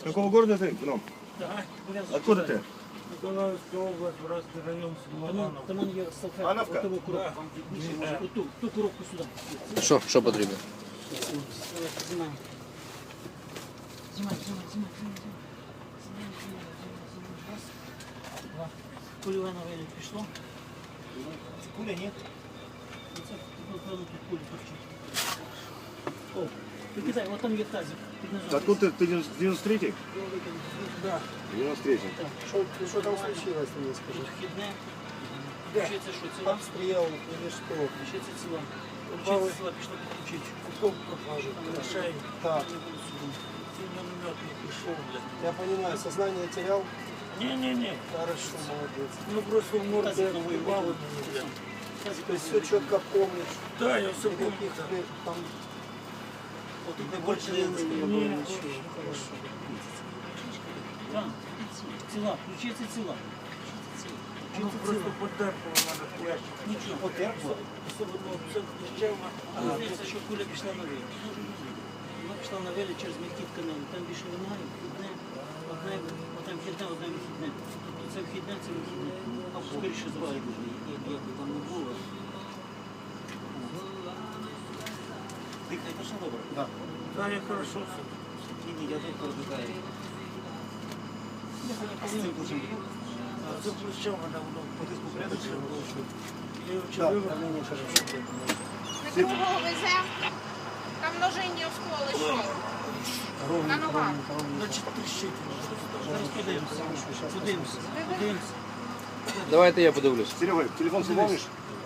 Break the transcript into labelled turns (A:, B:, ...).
A: С какого города ты, Гном?
B: Так,
A: Откуда ты?
B: Николаевская область, Вражский район, село
C: коробку. Оту, ту коробку сюди.
D: Що, що потрібно?
C: Знімай, знімай, знімай, знімай. Знімай. Кулівена вилі пішло.
A: Куля нет.
C: Тут кулі торчить. О, викидай, от там є тазик. Під низом.
A: Откуда ты? Ты 93-й?
C: Да.
A: 93-й.
E: Что, что там случилось, мне скажи?
C: Тут вхідне. Вчиться, що ціла.
E: Обстрел или что?
C: Вчиться ціла.
E: Бали.
C: Вчиться ціла, пішла включити.
E: Кто пропажу?
B: Шей,
E: Так,
B: ты миномет не пришел, блядь.
E: я понимаю, сознание терял.
B: Не-не-не,
E: Хорошо, молодец.
B: ну просто в морду
C: Тазик на
B: воевал
C: воевал.
B: меня, блядь.
C: Тазик
E: То есть все четко помнишь.
B: Да, я все помню.
E: Никаких
B: да.
E: э, там
C: Не
E: больше не было ничего. Хорошо.
C: Включиться ціла.
B: Ну просто подерпало надо хуячить.
C: Нічого.
E: Потерпла?
B: Особенно це.
C: Мені здається, що куля пішла на вилі. Вона пішла на вилі через м'які тканини. Там більше немає. Вхідне, одне, одне вхідне, одне вихідне. Тобто це вхідне, це вихідне. А скоріше за все. Як би там не було.
D: Дихай, то що добре?
E: Да.
B: Да, я хорошо
D: ні, я дихаю.
B: А це плечо мене воно потиску що я його
E: хорошо.
F: Ми кого веземо, там множинні осколочки. На ногах.
B: Значить, тріщить.
C: Зараз подивимося. Подивимося.
D: Давайте я подивлюсь.
A: Серега, телефон ты помнишь?